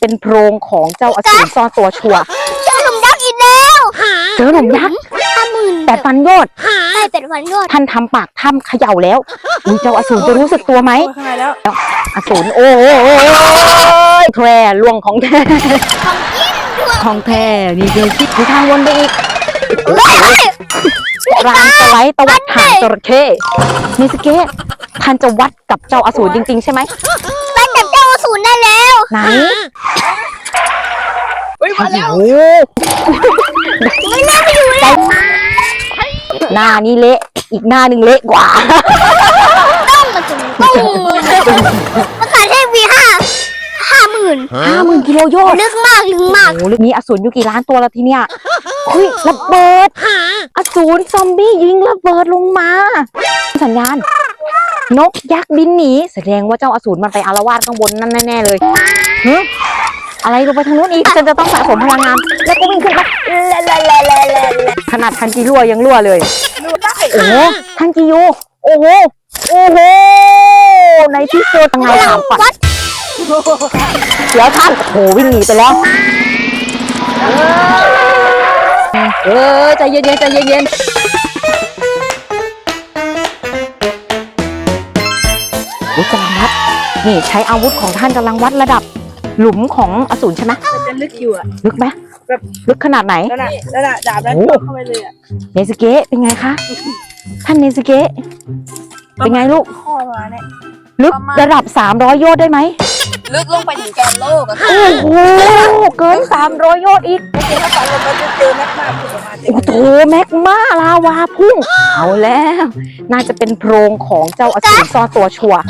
เป็นโพรงของเจ้าอสูรซ่อนตัวชัวร์เจอหลุมยักษ์อีกแล้วเจอหลุมยักษ์ห้าหมื่นแต่ปันโยชน์ใช่เป็นวันยอดท่านทำปากถ้ำเขย่าแล้วอุ๊ยเจ้าอสูรจะรู้สึกตัวไหมโอ้ยข้างในแล้ว อสูรโอ้ยแทร่ล่วงของแท้ของแท้นี่คือคิดมีทางวนไปอีกรางสไลด์ตวัดหางจระเข้มิสเกะท่านจะวัดกับเจ้าอสูรจริง ๆ ใช่ไหมไปจับเจ้า อสูรได้แล้วไหนเฮ้ยโอ้มาแล้วโหไม่น่าไปอยู่เลยหน้านี้เละ อีกหน้าหนึ่งเละกว่า ต้องมาถึงต้องมาขายให้วีห้าห้าหมื่นห้าหมื่นกิโลโยชน์ลึกมากลึกมากโอ้โหมีอสูรอยู่กี่ล้านตัวแล้วทีเนี้ยเฮ้ยระเบิดอสูรซอมบี้ยิงระเบิดลงมา สัญญาณ นกยักษ์บินหนีแสดงว่าเจ้าอสูรมันไปอารวาสข้างบนนั่นแน่ๆเลยเฮ้ยอะไรลงไปทางนู้นอีกฉันจะต้องสะสมพลังงานแล้วก็วิ่งขึ้นไปขนาดทันจีรั่วยังรั่วเลยโอ้โหทันจียูโอ้โหโอ้โหในที่สุดยังไงถามก่อนวัดเดี๋ยวท่านโอ้โหวิ่งหนีไปแล้วเออใจเย็นๆใจเย็นๆ อุ๊ยกำลังวัดนี่ใช้อาวุธของท่านกำลังวัดระดับหลุมของอสูรใช่ไหมมันจะลึกอยู่อะลึกไหมแบบ ลึกขนาดไหนแล้วน่ะแล้วน่ะดาบนั้นโอ้เข้าไปเลยอะเนสเกะเป็นไงคะ ท่านเนสเกะเป็นไงลูก ข้อมาเนี่ย ลึกระดับ 300 โยชน์ได้ไหม ลึกลงไปถึงแกนโลกอะโอ้โหเกิน300โยชน์อีกโอเคถ้าฝันลงไปจะเจอแม็กมาผุดออกมาเต็มโอ้โหแมกมาลาวาพุ่งเอาแล้ว น่าจะเป็นโพรงของเจ้าอสูรซ่อนตัวชัวร์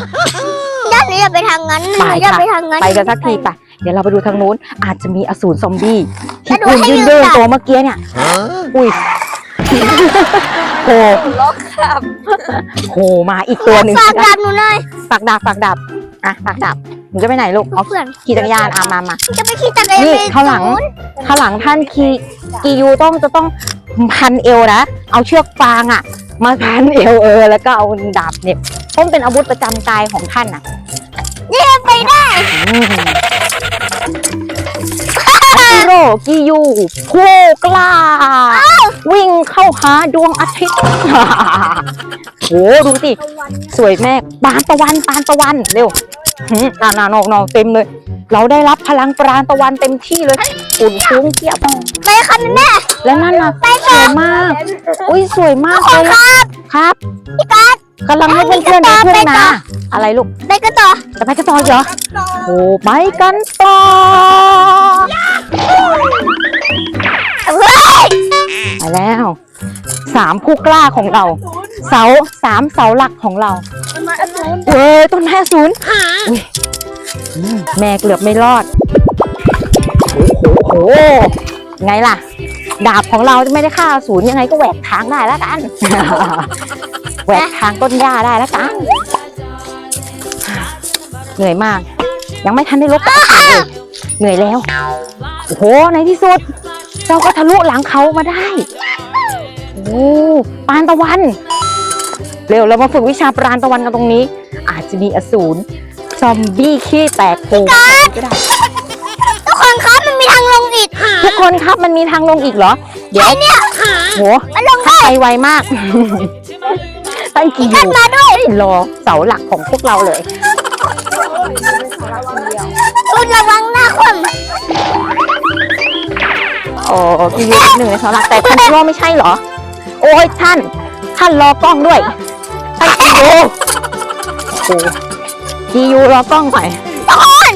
ด้านนี้อย่าไปทางนั้นไปอย่าค่ะไปทางนั้น ไปกันสักทีไปเดี๋ยวเราไปดูทางนู้นอาจจะมีอสูรซอมบี้ที่แล้วดูคุณให้ยืนลืมเดินตาตัวเมื่อกี้เนี่ย อุ้ยโผล่ล็อกครับโผล่มาอีกตัวหนึ่งฝากดาบหนูหน่อย ฝากดาบฝากดาบอะฝากดาบ หนูจะไปไหนลูกเอาเพื่อนขี่จักรยานอะมามาจะไปขี่จักรยานนี่ไปข้างหลังนู้นข้างหลังท่านคีกียูต้องจะต้องพันเอวนะเอาเชือกฟางอะ มาพันเอวเออแล้วก็เอาดาบเนี่ยเพราะมันเป็นอาวุธประจำกายของท่านอะไปได้อืมฮีโร่กิยูผู้กล้า วิ่งเข้าหาดวงอาทิตย์โหดูสิสวยแม่ปานตะวันปานตะวันเร็ว หืมอ่านานอกนอกเต็มเลย เราได้รับพลังปราณตะวันเต็มที่เลยฝุ่นฟุ้งเทียบไปค่ะแม่และนั่นน่ะสวยมาก อุ้ยสวยมากเลยครับครับพี่การ์ดกำลังให้เพื่อนๆไปเพื่ต่ออนไปๆต่นะออะไรลูกไปกันต่อจะไปกันต่ออีกเหรอโอ้ไปกันต่อ เฮ้ยไปแล้วสามผู้กล้าของเรา เสาสามเสาหลักของเรามันมาอสูรเว้ยต้นแม่ศูนย์อุ้ยอืมแม่เกือบไม่รอดโอ้โหโอ้โหไงล่ะ ดาบของเราไม่ได้ฆ่าอสูรยังไงก็แหวกทางได้แล้วกัน แหวกทางต้นหญ้าได้แล้วกัน เหนื่อยมาก ยังไม่ทันได้ลบกับอสูรเลยเหนื่อยแล้ว โอ้โหในที่สุด เราก็ทะลุหลังเขามาได้ โอ้ปานตะวัน เร็วเรามาฝึกวิชาปราณตะวันกันตรงนี้ อาจจะมีอสูรซอมบี้ขี้แตกโผล่มาก็ได้ทุกคนครับมันมีทางลงอีกทุกคนครับมันมีทางลงอีกเหรอ เดี๋ยวโหมันลงถ้าไปไวมากตั้งกี่อกันยู่มาด้วยรอเสาหลักของพวกเราเลยคุณระวังหน้าคว่ โอ้กี่อยู่หนึ่งในเสาหลักแต่ท่านคิดว่าไม่ใช่เหรอ โอ้ยท่าน ท่านรอกล้องด้วยท่านกียูโอ้กียูรอกล้องหน่อยำทุกคน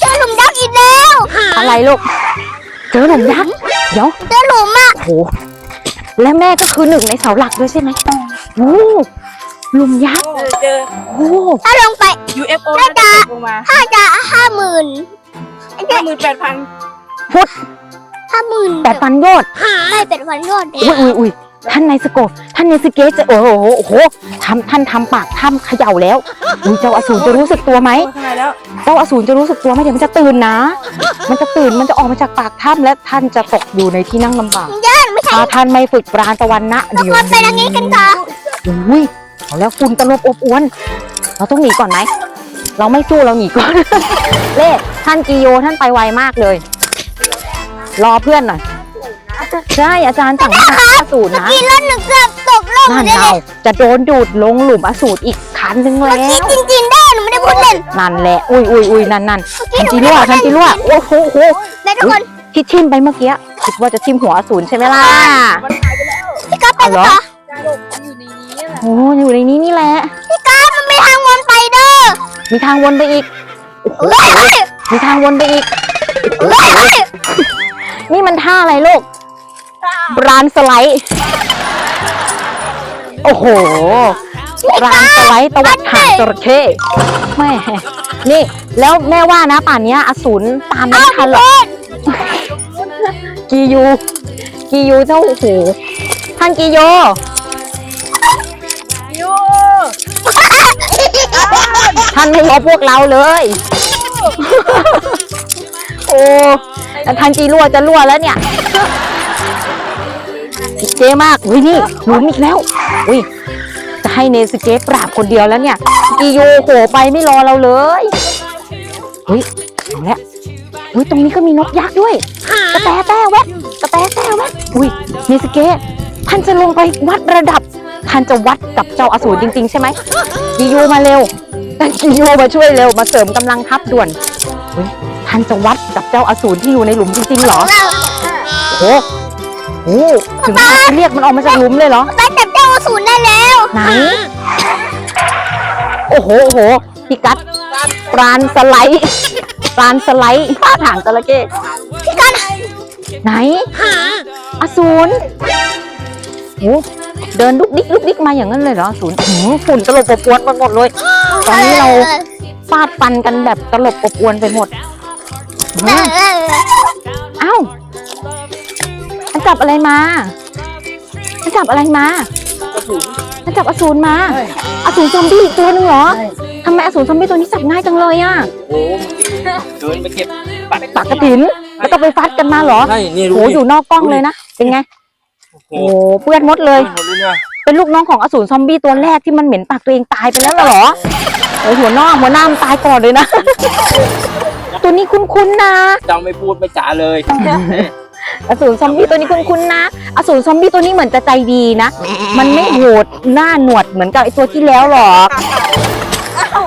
เจอหลุมยักษ์อีกแล้วอะไรลูก เจอหลุมยักษ์เดี๋ยว เจอหลุมอะโหและแม่ก็คือหนึ่งในเสาหลักด้วยใช่ไหมโอ้หลุมยักษ์เออเจอ โอ้ถ้าลงไป UFO น่าจะลงมาถ้าจะห้าหมื่นห้าหมื่นแปดพัน ห้าหมื่นแปดพันโยชน์ไม่เป็นวันยอดอุ้ยอุ้ยอุ้ยท่านนายสโกะท่านนายสเกะจะโอ้โหโอ้โหทำท่านทำปากถ้ำเขย่าแล้วอุ้ยเจ้าอสูรจะรู้สึกตัวไหมโอ้ยข้างในแล้วเจ้าอสูรจะรู้สึกตัวไหมเดี๋ยวมันจะตื่นนะ มันจะตื่นมันจะออกมาจากปากถ้ำและท่านจะตกอยู่ในที่นั่งลำบากย่านไม่ใช่ถ้าท่านไม่ฝึกปราณตะวันนะเดี๋ยวคนไปทางนี้กันต่ออุ้ยเอาแล้วฝุ่นตลบอบอวน เราต้องหนีก่อนไหมเราไม่สู้เราหนีก่อน เล่ท่านกิโยท่านไปไวมากเลย รอเพื่อนหน่อยใช่อาจารย์สั่งให้ทำอสูรนะกินแล้วหนูเกือบตกลงนั่นเลยเอาจะโดนดูดลงหลุมอสูรอีกคันนึงแล้เมื่อกี้วจริงๆได้หนูไม่ได้พูดเล่นนั่นแหละอุ้ยอุ้ยอุ้ยนั่นนั่นทันจิรั่วทันจิรั่วโอ้โหโหได้ทุกคนที่ทิมไปเมื่อกี้คิดว่าจะทิมหัวอสูรใช่ไหมล่ะมันหายไปแล้วพี่ก๊อฟเป็นเอาเหรอต่อจานลูกอยู่ในนี้แหละโอ้อยู่ในนี้นี่แหละพี่ก๊อฟมันไม่ทางวนไปเด้อมีทางวนไปอีกโอ้โหเฮ้ยมีทางวนไปอีกเฮ้ย นี่มันท่าอะไรลูกบรานสไลด์ โอ้โหบรานสไลด์ตวัดหางจระเข้แม่นี่ แล้วแม่ว่านะป่านเนี้ยอสูรตามไม่ทันหรอกกียู กียูเจ้าโอ้โหท่านกีโยยูท่านไม่รอพวกเราเลย โอ้ แต่ท่านจีรั่วจะรั่วแล้วเนี่ยเจ๊มากอุ้ยนี่หลุมอีกแล้ว อุ้ยจะให้เนสเกปปราบคนเดียวแล้วเนี่ยกีโยโหไปไม่รอเราเลยอุ้ยเอาละอุ้ยตรงนี้ก็มีนกยักษ์ด้วยกระแตแต้แวะกระแตแต้แวะอุ้ยเนสเกะท่านจะลงไปวัดระดับท่านจะวัดกับเจ้าอสูรจริง ๆ ใช่ไหมกีโยมาเร็วกีโยมาช่วยเร็วมาเสริมกำลังทัพด่วนอุ้ย ท่านจะวัดกับเจ้าอสูรที่อยู่ในหลุมจริงๆเหรอโอ้โหถึงขนาดจะเรียกมันออกมาจากหลุมเลยเหรอได้จับเจ้าอสูรได้แล้วไหนโอ้โหโอ้โหพี่กัดปรานสไลด์ปรานสไลด์ท่าทางจระเข้พี่ก๊อฟไหนอสูรโอ้เดินลุกดิกลุกดิกมาอย่างนั้นเลยเหรออสูรหืมฝุ่นตลบอบอวนไปหมดเลย ตอนนี้เราฟาดฟันกันแบบตลบอบอวนไปหมด เอหือมเออเอ้ามันจับอะไรมา มันจับอะไรมามันจับอสูรมา อสูรซอมบี้อีกตัวหนึ่งเหรอทำไมอสูรซอมบี้ตัวนี้จับง่ายจังเลยอะโอ้เดินไปเก็บปัดปักกระถิน แล้วก็ไปฟัดกันมาเหรอใช่นี่โหดูอยู่นอกกล้องเลยนะ เป็นไง โอ้โอ้เปื้อนหมดเลย หมดเลยเนี่ยเป็นลูกน้องของอสูรซอมบี้ตัวแรกที่มันเหม็นปากตัวเองตายไปแล้วเหรอโอ้หัวหน้าหัวหน้ามันตายก่อนเลยนะ ตัวนี้คุ้นๆนะจังไม่พูดไม่จ๋าเลย อสูรซอมบี้ตัวนี้คุ้นๆนะ อสูรซอมบี้ตัวนี้เหมือนจะใจดีนะ มันไม่โหดหน้าหนวดเหมือนกับไอตัวที่แล้วหรอก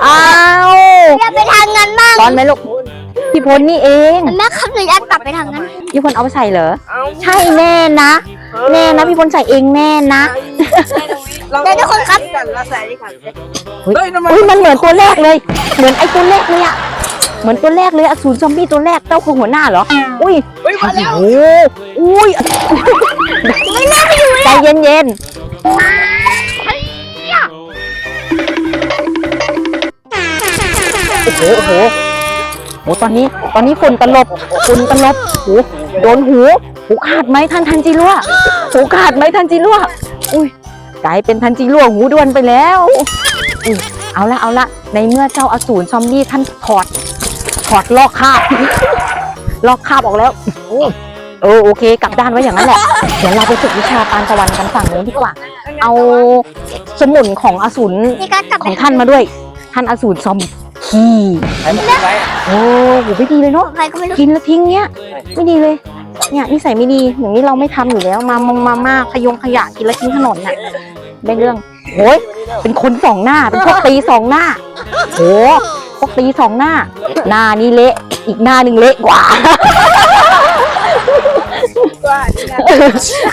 อ้าวอย่าไปทางนั้นบ้างตอนไหมลูกพี่พลนี่เองแม่ครับหนูอยากกลับไปทางนั้นพี่พลเอาไปใส่เหรอเอาใช่แน่นะ แน่นะพี่พลใส่เองแน่นะเดี๋ยวทุกคนครับกันละใส่ดิค่ะเฮ้ยเฮ้ยน้ำมันอุ้ยมันเหมือนตัวแรกเลย เหมือนไอตัวแรกเลยอะ เหมือนตัวแรกเลยอสูรซอมบี้ตัวแรกเจ้าคือหัวหน้าเหรอ อุ้ยเฮ้ยมาแล้ว โอ้อุ้ยใจเย็นเย็นๆโอ้โหโอ้โหโอ้ตอนนี้ตอนนี้ฝุ่นตลบฝุ่นตลบโอ้โดนหูหูขาดไหมท่านทันจิรั่วหูขาดไหมท่านจิรั่วอุ้ยกลายเป็นทันจิรั่วหูด้วนไปแล้วอุ้ยเอาละเอาละในเมื่อเจ้าอสูรซอมบี้ท่านถอด ถอดลอกคราบ ลอกคราบออกแล้วโอ้เออโอเค กลับด้านไว้อย่างนั้นแหละ เดี๋ยวเราไปฝึกวิชาปานตะวันกันฝั่งนู้นดีกว่า เอาสมุนของอสูรพี่ก๊อฟกลับขไปองท่านมาด้วย ท่านอสูรซอมขี้ใช้หมดไว้โอ้โหไม่ดีเลยเนาะใครก็ไม่รู้กินแล้วทิ้งเนี้ยไม่ดีเลย เนี่ยนิสัยไม่ดีอย่างนี้เราไม่ทำอยู่แล้ว มามงมาม่าขยงขยะกินแล้วทิ้งถนนน่ะได้เรื่องโอ้ยเป็นคนสองหน้าเป็นพวกตีสองหน้าโห พวกตีสองหน้า หน้านี่เละ อีกหน้าหนึ่งเละกว่าว่านี่นะ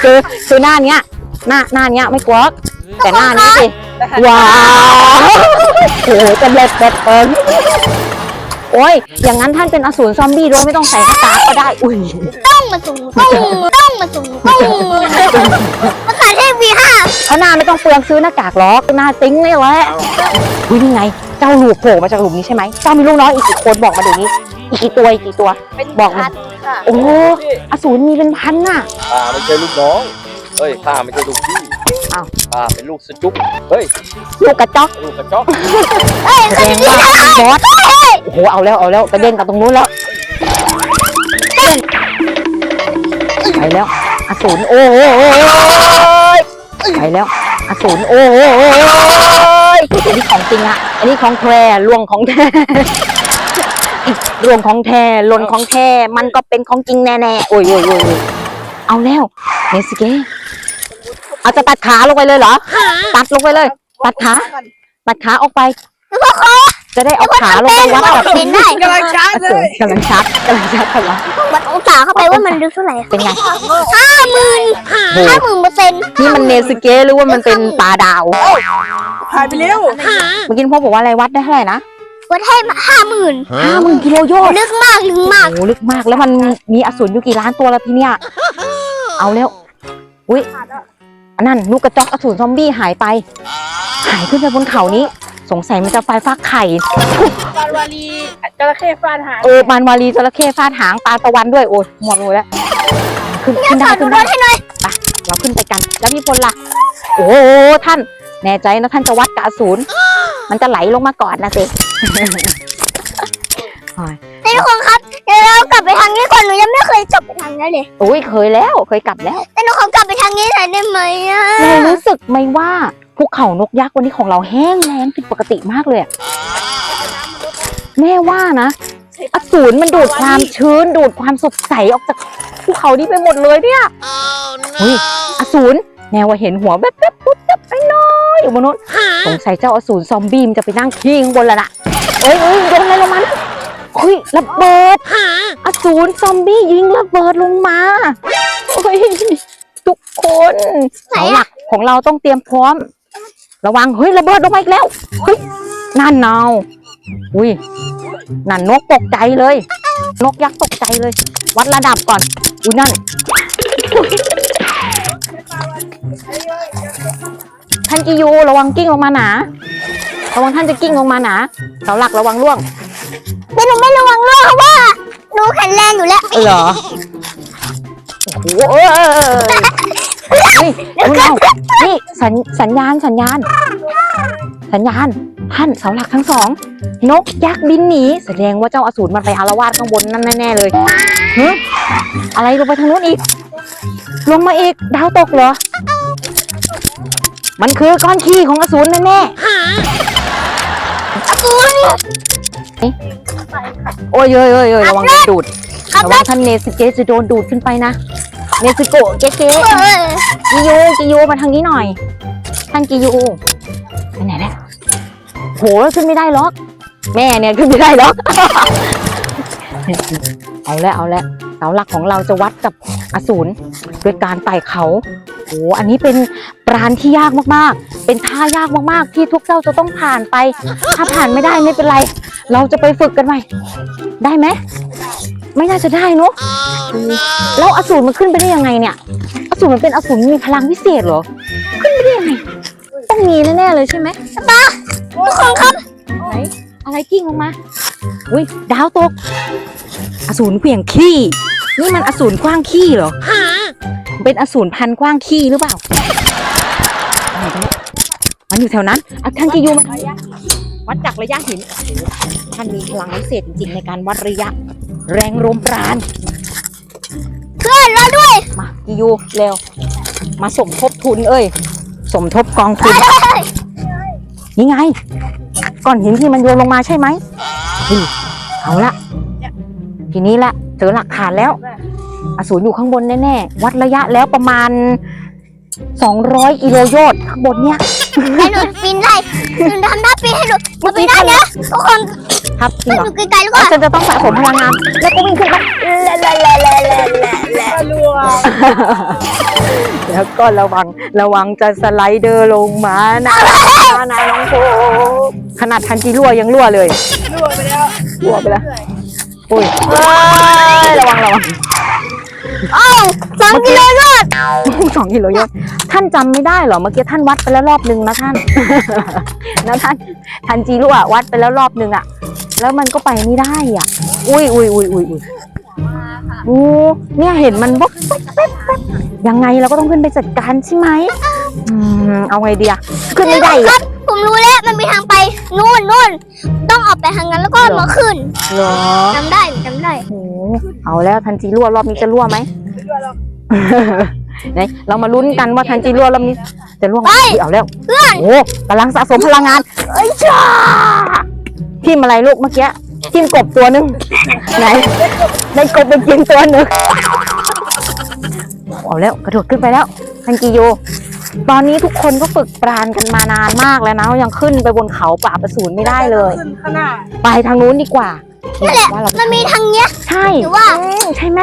คือคือหน้าเนี้ย หน้าหน้าเนี้ยไม่กลัวหรอกแต่หน้านี้สิว้าวโอ้โหจะเล็ดเล็ดเปิงโอ้ย อย่างนั้นท่านเป็นอสูรซอมบี้โดยไม่ต้องใส่หน้ากากก็ได้ อุ้ย ต้องมาสูงต้องต้องมาสูงต้องภาษาเทพวีห้าเพราะหน้าไม่ต้องเปลืองซื้อหน้ากากหรอกหน้าติ้งนี่แหละอุ้ยนี่ไง เจ้าหลูกโผล่มาจากหลุมนี้ใช่ไหมเจ้ามีลูกน้อยอีกกี่คนบอกมาเดี๋ยวนี้ อีกกี่ตัวอีกกี่ตัว เป็นบอกมา พันค่ะโอ้อสูรมีเป็นพันน่ะ ข้าไม่ใช่ลูกน้องเฮ้ยข้าไม่ใช่ลูกพี่อ้าว ข้าเป็นลูกสจุ๊กเฮ้ย ลูกกระจอกลูกกระจอกเอ้ยแสดงว่าบอสโอ้โหเอาแล้วเอาแล้วไปเด่นกับตรงนู้นแล้วไปแล้วอสูรโอ้ยไปแล้วอสูรโอ้ยอันนี้ของ จริงอะอันนี้ของแท้ล่วงของแท้อีกรวงของแท้หล่นของแท้มันก็เป็นของจริงแน่ๆโอ้ยโอ้ยโอ้ยโอ้ยเอาแล้วเนสเกเอาจะตัดขาลงไปเลยเหรอ ตัดลงไปเลย ตัดขา ตัดขาออกไป จะได้เอาขาลงไปวัดกับเป็นได้กำลังชาร์จอเลสูรยกำลังชัดกำลังชัดกำลังวัดองศาเข้าไปว่ามันดูเท่าไหร่เป็นไงห้าหมื่นโหห้าหมื่นเปอร์เซ็นต์นี่มันเนสเกหรือว่ามันเป็นปลาดาวหายไปเร็วเมื่อกี้พ่อบอกว่าอะไรวัดได้เท่าไหร่นะวัดให้ห้าหมื่นห้าหมื่นกิโลโยชน์ลึกมากลึกมากโอ้ลึกมากแล้วมันมีอสูรอยู่กี่ล้านตัวแล้วทีเนี้ยเอาแล้วอุ้ยอันนั่นลูกกระจอกอสูรซอมบี้หายไป หายขึ้นไปบนเขานี้ สงสัยมันจะไฟฟักไข่ปานวาลีจระเข้ฟาดหางเออมันวารีจระเข้ฟาดหางปลาตะวันด้วยโอ้ยหมดเลยแล้วขึ้นขึ้นสได้อนดูขึ้นรได้ถให้หน่อยเราขึ้นไปกัน แล้วพี่พลล่ะ โอ้โหท่านแน่ใจนะท่านจะวัดกับอสูรมันจะไหลลงมาก่อนนะสิในทุกคนครับเดี๋ยวเรากลับไปทางนี้ก่อนหนูยังไม่เคยกลับไปทางนี้เลยโอ้ยเคยแล้วเคยกลับแล้วแต่หนูขอกลับไปทางนี้หน่อยได้ไหมอะ เรารู้สึกไหมว่า ภูเขานกยักษ์วันนี้ของเราแห้งแล้งผิดปกติมากเลยอะแม่ว่านะอสูรมันดูดความชื้นดูดความสดใสออกจากภูเขานี้ไปหมดเลยเนี่ยเฮ้ยอสูรแนวว่าเห็นหัวแวบๆปุ๊บจับไปน้อยอยู่บนนู้นสงสัยเจ้าอสูรซอมบี้มันจะไปนั่งขี้ข้างบนแล้วนะเอ้ยเอ้ยโดนอะไรลงมานะเฮ้ยระเบิดอสูรซอมบี้ยิงระเบิดลงมาโอ้ยทุกคนเสาหลักของเราต้องเตรียมพร้อม ระวังเฮ้ยระเบิดลงมาอีกแล้วเฮ้ยนั่นเนาอุ้ยนั่นนกตกใจเลย นกยักษ์ตกใจเลย วัดระดับก่อนอุ้ยนั่นอุ๊ยท่านกิยูระวังกิ้งลงมาหนาระวังท่านจะกิ้งลงมาหนาเสาหลักระวังร่วงแต่หนูไม่ระวังโลกเพราะว่าหนูแข็งแรงอยู่แล้วเหรอโอ้โห เออเออเออนี่คุณเอานี่สัญสัญญาณสัญญาณ สัญญาณท่านเสาหลักทั้งสอง นกยักษ์บินหนีแสดงว่าเจ้าอสูรมันไปอารวาสข้างบนนั่นแน่ๆเลยเฮ้ยอะไรลงไปทางนู้นอีก ลงมาอีกดาวตกเหรอ มันคือก้อนขี้ของอสูรแน่ๆอสูรโอ้ยเอ้ยเอ้ยเอ้ยระวังโดนดูดครับระวังท่านเนสเกะจะโดนดูดขึ้นไปนะ เนสโกะเก๊เก๊กิยูกิยูมาทางนี้หน่อย ท่านกิยูไปไหนแล้วโหขึ้นไม่ได้หรอก แม่เนี่ยขึ้นไม่ได้หรอก เอาแล้วเอาแล้วเสาหลักของเราจะวัดกับอสูรโดยการไต่เขาโหอันนี้เป็นปราณที่ยากมากๆ เป็นท่ายากมากๆ ที่ทุกเจ้าจะต้องผ่านไป ถ้าผ่านไม่ได้ไม่เป็นไร เราจะไปฝึกกันใหม่ ได้ไหม ไม่น่าจะได้เนอะแล้วอสูรมันขึ้นไปได้ยังไงเนี่ย อสูรมันเป็นอสูรมีพลังพิเศษเหรอ ขึ้นไปได้ยังไง ต้องมีแน่ๆเลยใช่ไหมป้าทุกคนครับไหนอะไรกิ้งลงมา อุ้ยดาวตก อสูรเขียงขี้ นี่มันอสูรกว้างขี้เหรอ เป็นอสูรพันกว้างขี้หรือเปล่า มันอยู่แถวนั้นอท่านกิยูมาวัดจากระยะหินท่านมีพลังพิเศษจริงๆในการวัดระยะ แรงลมปราณเพื่อนรอด้วยมากิยูเร็ว มาสมทบทุนเอ้ย สมทบกองทุน นี่ไง ก้อนหินที่มันโยนลงมาใช่ไหมอืมเอาละ ทีนี้ละเจอหลักฐานแล้ว อสูรอยู่ข้างบนแน่ๆ วัดระยะแล้วประมาณ 200กิโลโยชน์ข้างบนเนี่ย ให้หนูปีนได้หนูทำได้ปีนให้หนูหนูปีนได้นะทุกคนครับจริงให้เหรหอนูไกลๆแล้วก็ฉันจะต้องสะสมพลังงานแล้วก็วิ่งขึ้นมารัวแล้วก็ระวังระวังจะสไลเดอร์ลงมานะนะน้องโฟขนาดทันจีรั่วยังรั่วเลยรัวไปแล้วรั่วไปแล้วอุ้ยเอ้ยระวังระวัง เอ้าสองกิโลยอดสองกิโลโยชน์ท่านจำไม่ได้เหรอ เมื่อกี้ท่านวัดไปแล้วรอบนึงนะท่าน นะท่านทันจีรั่ววัดไปแล้วรอบนึงอะแล้วมันก็ไปไม่ได้อะ อุ้ยอุ้ยอุ้ยอุ้ยอุ้ยโอ้เนี่ยเห็นมันบ๊อบบ๊อบบ๊อบบ๊อบยังไงเราก็ต้องขึ้นไปจัดการใช่ไหมอืมเอาไงดีอะขึ้นไม่ได้คอะรับ ผมรู้แล้วมันมีทางไปนู่นนู่นต้องออกไปทางนั้นแล้วก็มาขึ้นเหรอจำได้จำได้โอ้เอาแล้วทันจีรั่วรอบนี้จะรั่วไหมไม่รัวหรอกไหนเรามาลุ้นกันว่าทันจีรั่วรอบนี้ จะรั่วไหมไปเอาแล้วเพื่อนโอ้กำลังสะสมพลังงานเอ้ยจ้าทิมอะไรลูกเมื่อกี้กินกบตัวหนึงไหนได้กบไปกินตัวหนึ่งเอาแล้วกระโดดขึ้นไปแล้วทันกิโย ตอนนี้ทุกคนก็ฝึกปราณกันมานานมากแล้วนะยังขึ้นไปบนเขาป่าประสูนไม่ได้เลย ขึ้นข้างหน้าไปทางนู้นดีกว่าว่าเรามันมีทางเนี้ย ใช่หรือว่า อืมใช่ไหม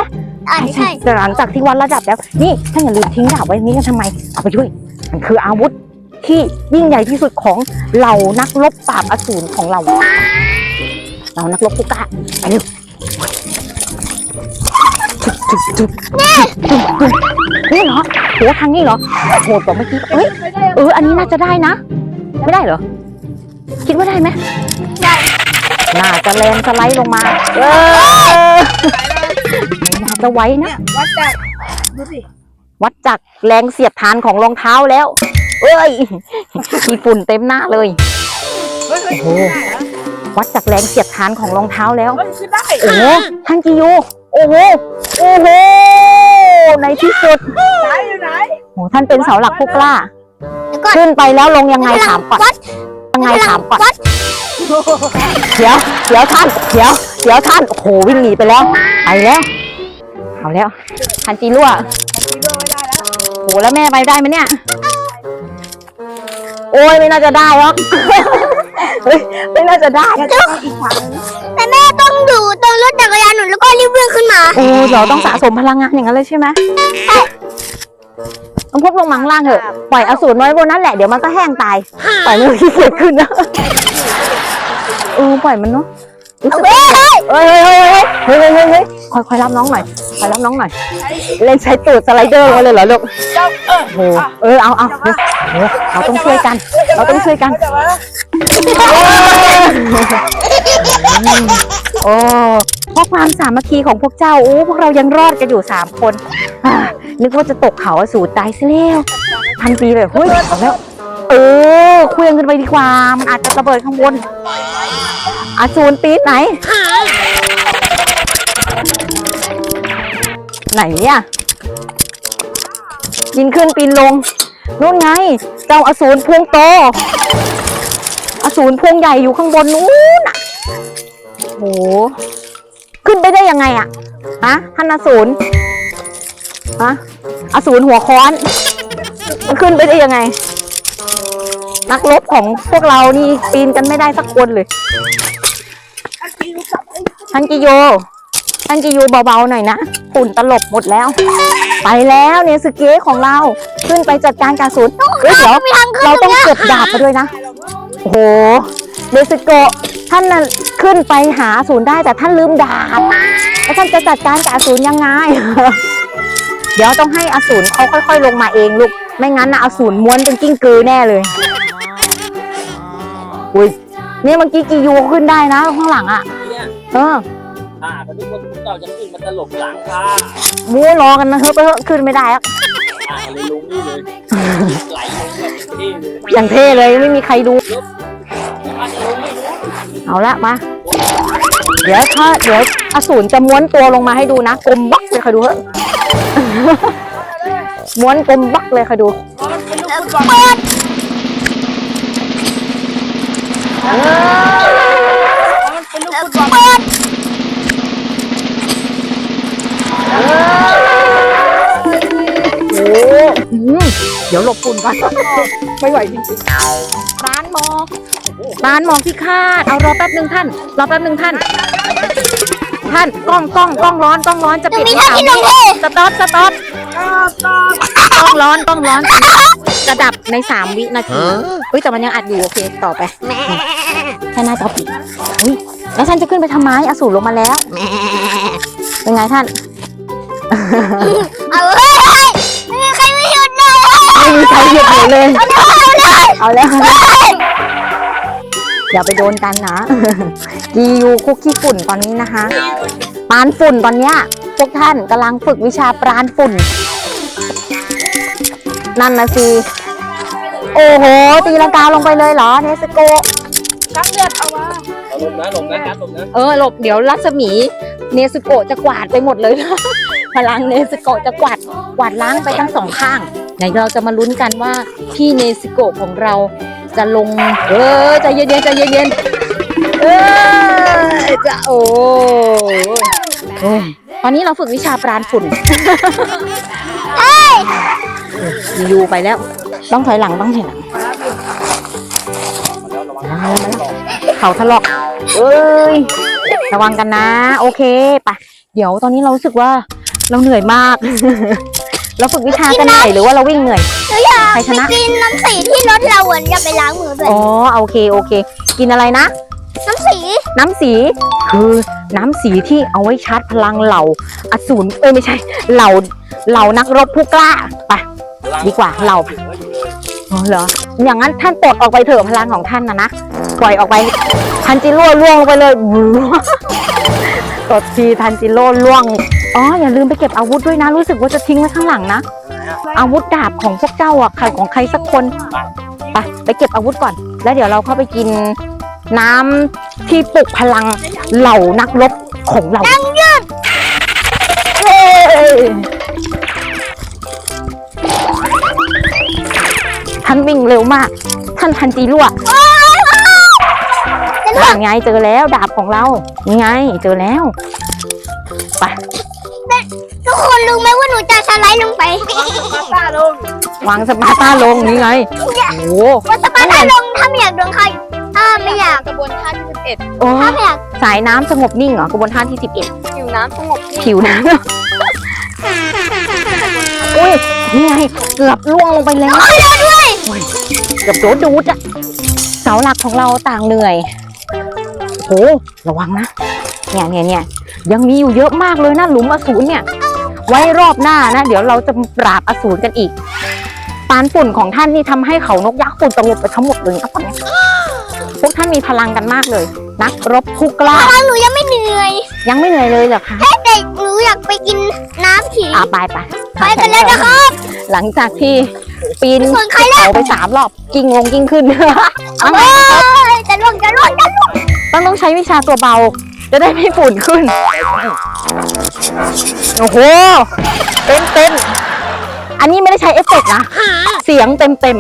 อ่าใช่ แต่หลังจากที่วัดระดับแล้วนี่ท่านอย่าลืมทิ้งดาบไว้นี่กันทำไมเอาไปด้วย มันคืออาวุธที่ยิ่งใหญ่ที่สุดของเหล่านักรบปราบอสูรของเรา เรานักรบกุกะไปเร็ว จุ๊บจุ๊บจุ๊บจุ๊บจุบนี่เหรอโหทางนี้เหรอโหดกว่าเมื่อกี้เฮ้ยเอออันนี้น่าจะได้นะ ไม่ได้เหรอ คิดว่าได้ไหมน่าจะแรงสไลด์ลงมา เออน่าจะไหวนะ วัดจากดูสิวัดจากแรงเสียดทานของรองเท้าแล้ว เอ้ยมีฝุ่นเต็มหน้าเลย เฮ้ยเฮ้ยโอ้โห วัดจากแรงเสียดทานของรองเท้าแล้ว เฮ้ยขึ้นได้ โอ้โหท่านกิโย โอ้โห โอ้โห ในที่สุดไหนอยู่ไหนโอ้ท่านเป็นเสาหลักผู้กล้าเดี๋ยวก่อนขึ้นไปแล้วลงยังไงถามก่อนวัดยังไงถามก่อนวัดเดี๋ยว เดี๋ยวท่าน เดี๋ยว เดี๋ยวท่าน โอ้โห วิ่งหนีไปแล้ว ไปแล้ว เอาแล้วทันจีรั่วทีโดไม่ได้แล้วโห แล้วแม่ไปได้ไหมเนี่ย โอ้ยไม่น่าจะได้หรอกเฮ้ยไม่น่าจะได้ แล้วก็อีกฝั่งหนึงแต่แม่ต้องดูตรงรถจักรยานหนูแล้วก็รีบวิ่งขึ้นมา โอ้เราต้องสะสมพลังงานอย่างนั้นเลยใช่ไหมต้องพบลงมาข้างล่างเถอะ ปล่อยอสูรไว้บนนั้นแหละ เดี๋ยวมันก็แห้งตาย ปล่อยมันขี้เกียจขึ้นนะเออปล่อยมันเนาะรู้สึกเฮ้ยเฮ้ยเฮ้ยเฮ้ยเฮ้ยเฮ้ยเฮ้ยคอยคอยรับน้องหน่อยคอยรับน้องหน่อย เล่นใช้ตูดสไลเดอร์มาเลยเหรอลูกเจ้าเออโอ้โหเออเอาเอาเดี๋ยวเดี๋ยวเราต้องช่วยกัน เราต้องช่วยกันแต่ว่าโอ้ เพราะความสามัคคีของพวกเจ้าโอ้พวกเรายังรอดกันอยู่สามคนอ่านึกว่าจะตกเขาอสูรตายซะแล้วทันทีเลยเฮ้ยเอาแล้ว เออเคลื่องขึ้นไปดีกว่า มันอาจจะระเบิดข้างบนอสูรปีดไหน ไหนเนี่ยปีนขึ้นปีนลงนู่นไง เจ้าอสูรพวงโต อสูรพวงใหญ่อยู่ข้างบนนู้นน่ะโห ขึ้นไปได้ยังไงอะฮะท่านอสูรฮะอสูรหัวค้อนมันขึ้นไปได้ยังไง นักรบของพวกเรานี่ปีนกันไม่ได้สักคนเลยอาชีพกับไอ้ท่านกิโยท่านกิโยเบาๆหน่อยนะฝุ่นตลบหมดแล้ว ไปแล้วเนี่ยสเกะของเราขึ้นไปจัดการกาสูนเฮ้ยเดี๋ยวมีทางขึ้นเราตรต้องงเนี้ยเก็บดาบไปด้วยนะโอ้โหเดสโกะท่านน่ะ ขึ้นไปหาอสูรได้แต่ท่านลืมดาบแล้วท่านจะจัดการกับอสูรยังไง เดี๋ยวต้องให้อสูรเขาค่อยๆ ลงมาเองลูก ไม่งั้นนะอสูรม้วนเป็นกิ้งกือแน่เลย อุ้ยเนี่ยเมื่อกี้กิยูเขาขึ้นได้นะข้างหลังอะเนี่ยเออข้าตอนนี้คนเจ้าจะขึ้นมาตลบหลังข้ามูรอกันนะเฮ้ยไปเถอะขึ้นไม่ได้อะข้าเลยลงนี่เลยไหลลงแบบเท่เลยอย่างเท่เลยไม่มีใครดู เอาละมา เดี๋ยวถ้าเดี๋ยวอสูรจะม้วนตัวลงมาให้ดูนะกลมบักเลยค่ะดูเถอะม้วนกลมบักเลยค่ะดูเพราะมันเป็นลูกฟุตบอลเปิดเพราะมันเป็นลูกฟุตบอลเปิดโอ้อืมเดี๋ยวหลบฝุ่นก่อนไม่ไหวจริงๆร้านหมอก ร้านหมอกที่คาด เอารอแป๊บหนึ่งท่าน รอแป๊บหนึ่งท่าน ท่านกล้องกล้องกล้องร้อนกล้องร้อนจะหนูปิดมีที่ท่าสามที่ลงวิเท่สต็อปสต็อปอ้าวตอนกล้องร้อนกล้องร้อนจะดับในสามวินาทีเฮ้ยแต่มันยังอัดอยู่โอเคต่อไปแค่หน้าจอปิดอุ้ยแล้วท่านจะขึ้นไปทำไมอสูรลงมาแล้วเป็นไงท่านเอาเฮ้ยเฮ้ยไม่มีใครไม่หยุดเลยไม่มีใครหยุดหนูเลยเอาแล้ว อย่าไปโดนกันนะ กียูคุกขี้ฝุ่นตอนนี้นะคะ ปานฝุ่นตอนเนี้ยพวกท่านกำลังฝึกวิชาปราณฝุ่น นั่นนะสิ โอ้โห ตีลังกาลงไปเลยเหรอ เนสโกะกักเลือดเอามาเอาลงนะลงนะการลงนะ เออหลบเดี๋ยวรัศมี เนสโกะจะกวาดไปหมดเลย พลังเนสโกะจะกวาดกวาดล้างไปทั้งสองข้างไหนเราจะมาลุ้นกันว่าพี่เนสโกะของเรา จะลง เออใจเย็นๆใจเย็นๆเออจะโอ้โอ้ยตอนนี้เราฝึกวิชาปราณฝุ่นเฮ้ยอยู่ไปแล้ว ต้องถอยหลังต้องถอยหลังมาแล้วมาแล้วเขาถลอกเอ้ย ระวังกันนะ โอเคไปเดี๋ยวตอนนี้เรารู้สึกว่าเราเหนื่อยมาก เราฝึกวิชากันเหนื่อยหรือว่าเราวิ่งเหนื่อย หนูอยากใครชไปนะ กินน้ำสีที่รถเราเหมือนจะไปล้างมือด้วยอ๋อโอเคโอเค กินอะไรนะ น้ำสีน้ำสีคือน้ำสีที่เอาไว้ชาร์จพลังเหล่าอสูรเอ้ยไม่ใช่ เหล่าเหล่านักรบผู้กล้าไป ดีกว่าเหล่าอ๋อเหรอ อย่างนั้นท่านปลดออกไปเถอะพลังของท่านนะนะปล่อยออกไป ทันจิโร่ล่วงลงไปเลยตดทีทันจิโร่ล่วง อ๋ออย่าลืมไปเก็บอาวุธด้วยนะ รู้สึกว่าจะทิ้งไว้ข้างหลังนะ อาวุธดาบของพวกเจ้าอะใครของใครสักคนไปไปเก็บอาวุธก่อน แล้วเดี๋ยวเราเข้าไปกินน้ำที่ปลุกพลังเหล่านักรบของเรายังยืดท่านวิ่งเร็วมาก ท่านทันจีรั่วนั่นไงเจอแล้วดาบของเรานี่ไงเจอแล้วไป ทุกคนรู้ไหมว่าหนูจะสไลด์ลงไปวางสปาร์ต้าลงนี่ไง โอ้โหว่าสปาร์ต้าลงถ้าไม่อยากโดนใครถ้าไม่อยากกระบวนท่าที่สิบเอ็ดโอ้ถ้าไม่อยากสายน้ำสงบนิ่งเหรอกระบวนท่าที่สิบเอ็ดผิวน้ำสงบนิ่งผิวน้ำอุ้ยนี่ไงเกือบล่วงลงไปแล้วเกือบโดนดูดอะเสาหลักของเราต่างเหนื่อยโอ้ระวังนะเนี่ยเนี่ยเนี่ยยังมีอยู่เยอะมากเลยนะหลุมอสูรเนี่ย ไว้รอบหน้านะ เดี๋ยวเราจะปราบอสูรกันอีกปานฝุ่นของท่านนี่ทำให้เขานกยักษ์ฝุ่นตลบไปทั้งหมดเลยนะตอนเนี้ยพวกท่านมีพลังกันมากเลย นักรบผู้กล้าทางหนูยังไม่เหนื่อย ยังไม่เหนื่อยเลยเหรอคะแต่หนูอยากไปกินน้ำผีอ่าไปไปไปกันแล้วนะครับ หลังจากที่ปีนส่วนใครเล่นเขาไปสามรอบกิ้งลงกิ้งขึ้นเอาไงเอ้ยจะล่วงจะล่วงจะล่วงต้องต้องใช้วิชาตัวเบา จะได้ไม่ฝุ่นขึ้น โอ้โห เต็มเต็มอันนี้ไม่ได้ใช้เอฟเฟกต์นะ เสียงเต็มเต็ม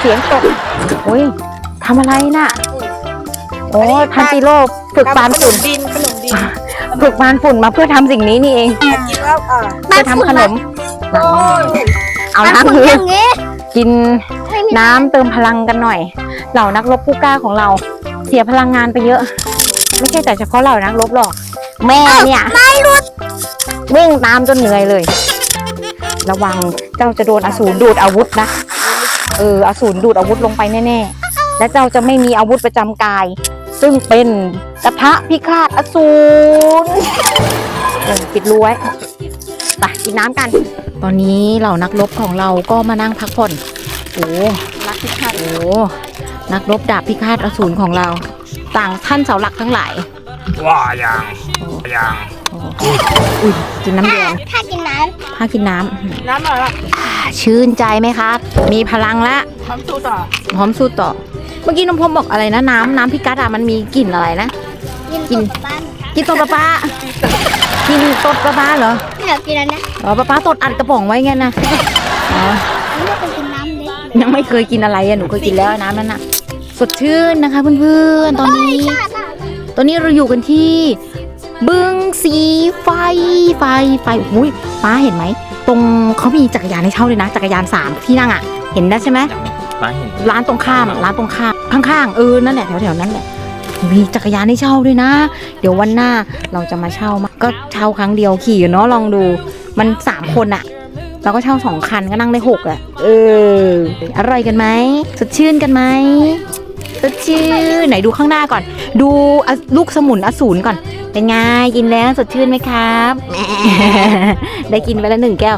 เสียงตกโอ้ยทำอะไรน่ะ โอ้ทันจิโร่ฝึกปานฝุ่นดินขนมดินฝึกปานฝุ่นมาเพื่อทำสิ่งนี้นี่เองกินแล้วอะเพื่อทำขนมโอ้ยเอามันน้ำฝุ่นคืออย่างงี้กินไม่มีน้ำเติมพลังกันหน่อย เหล่านักรบผู้กล้าของเราเสียพลังงานไปเยอะ ไม่ใช่แต่เฉพาะเหล่านักรบหรอก แม่เนี่ยวิ่งตามจนเหนื่อยเลย ระวังเจ้าจะโดนอสูรดูดอาวุธนะเอออสูรดูดอาวุธลงไปแน่ๆ และเจ้าจะไม่มีอาวุธประจำกาย ซึ่งเป็นกระทะพิฆาตอสูรเออปิดรั้วไว้ไปกินน้ำกัน ตอนนี้เหล่านักรบของเราก็มานั่งพักผ่อนโอ้รักพิฆาตโอ้นักรบดาบพิฆาตอสูรของเรา ต่างท่านเสาหลักทั้งหลาย ว่ายังยังอุ้ยกินน้ำแดงถ้ากินน้ถ้ากินน้น้ำอะไรล่ะำชื่นใจไหมครับ มีพลังละทำสู้ต่อพร้อมสู้ต่อ เมื่อกี้น้องพมบอกอะไรนะน้ำน้ำพิกัดอะมันมีกลิ่นอะไรนะำกิน บ้านกินตดประปากินตดประปาเหรอไม่อยากกินแล้วนะอ๋อประปาตดอัดกระป๋องไว้ไงนะอ๋อไม่อยากไปกินน้ำเลยยังไม่เคยกินอะไรอะหนูเคยกินแล้วน้ำนั้นอะ สดชื่นนะคะเพื่อนๆ ตอนนี้ ตอนนี้เราอยู่กันที่ บึงสีไฟไฟไฟอุ้ยป้าเห็นไหม ตรงเขามีจักรยานให้เช่าเลยนะ จักรยานสามที่นั่งอะเห็นได้ใช่ไหมมาเห็นร้านตรงข้ามร้านตรงข้ามข้างๆเออนั่นแหละแถวๆนั้นแหละมีจักรยานให้เช่าด้วยนะ เดี๋ยววันหน้าเราจะมาเช่ามาก็เช่าครั้งเดียวขี่เนาะลองดูมันสามคนอะเราก็เช่าสองคันก็นั่งได้หกอะเอออร่อยกันไหมสดชื่นกันไหมส ดชื่นไหนดูข้างหน้าก่อน ดูอะลูกสมุนอสูรก่อน เป็นไงกินแล้วสดชื่นไหมครับ ได้กินไปแล้วหนึ่งแก้ว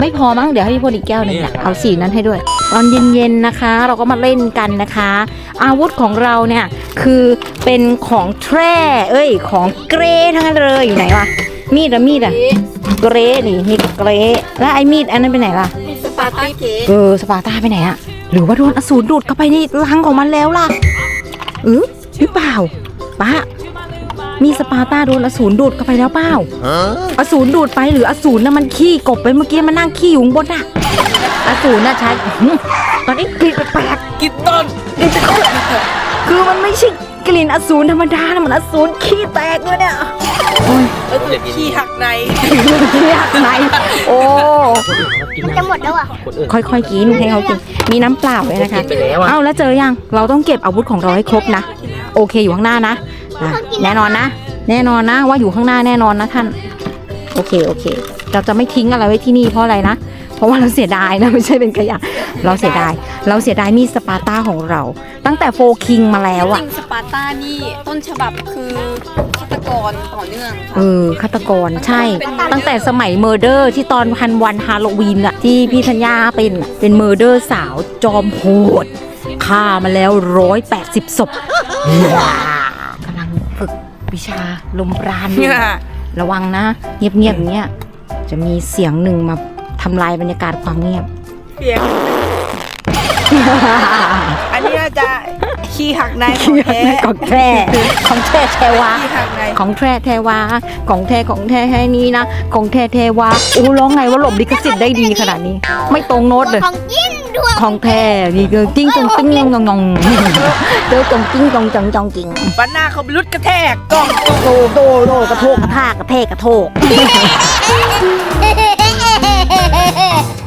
ไม่พอมั้งเดี๋ยวให้พี่พลอีกแก้วหนึ่งนะเอาสีนั้นให้ด้วย ตอนเย็นๆนะคะ เราก็มาเล่นกันนะคะ อาวุธของเราเนี่ยคือเป็นของแทร่เอ้ย ของเกรทั้งนั้นเลยอยู่ไหนวะมีดอะมีดอะเกรนี่มีเกรแล้วไอ้มีดอันนั้นไปไหนล่ะมีสปาร์ตี้เก๋เออสปาร์ตาไปไหนอะ หรือว่าโดนอสูรดูดเข้าไปในรังของมันแล้วล่ะเออหรือเปล่าป้ามีสปาร์ตาโดนอสูรดูดเข้าไปแล้วเปล่าอสูรดูดไปหรืออสูรน่ะมันขี้กบไปเมื่อกี้มันนั่งขี้อยู่ข้างบนอะอสูรน่ะใช่อื้อหือตอนนี้กลิ่นแปลกกินต้นๆคือมันไม่ใช่ กลิ่นอสูรธรรมดานะมันอสูรขี้แตกเลยเนี่ยขี้หักในขี้หักในโอ้ มันจะหมดแล้วอะคนอื่นค่อยๆกินให้เขากิน มีน้ำเปล่าด้วยนะคะกินไปแล้วอะเอ้าแล้วเจอยัง เราต้องเก็บอาวุธของเราให้ครบนะ โอเคอยู่ข้างหน้านะนะ แน่นอนนะ แน่นอนนะว่าอยู่ข้างหน้าแน่นอนนะท่าน โอเคโอเค เราจะไม่ทิ้งอะไรไว้ที่นี่เพราะอะไรนะ เพราะว่าเราเสียดายนะไม่ใช่เป็นขยะ เราเสียดาย เราเสียดายมีดสปาร์ต้าของเรา ตั้งแต่โฟคิงมาแล้วจอะริงสปาร์ต้านี่ต้นฉบับคือฆาตกรต่อเนื่องค่ะเออฆาตกรใช่ ตั้งแต่สมัยเมอร์เดอร์ที่ตอนพันวันฮาโลวีนอะที่พี่ธัญญาเป็นอะเป็นเมอร์เดอร์สาวจอมโหดฆ่ามาแล้วร้อยแปดสิบศพว้ากำลังฝึกวิชาลมปราณอยู่ ระวังนะ เงียบๆอย่างเงี้ยจะมีเสียงหนึ่งมา ทำลายบรรยากาศความเงียบเสียงอันนี้น่าจะขี้หักในของแท้ของแท้ของแท้แทวาขี้หักในของแท้แทวาของแท้ของแท้แค่นี้นะของแท้แทวาโอ้ร้องไงว่าหลบลิขสิทธิ์ได้ดีขนาดนี้ ไม่ตรงโน้ตเลยของกินด้วยของแท้นี่คือจิ้งจงติ้งงงงงเจอจงจิ้งจงจงจงจริงบันหน้าเขาไปรุดกระแทกกล้องโตโตโตกระโทกกระทากกระเทกกระโทกเ Ha ha!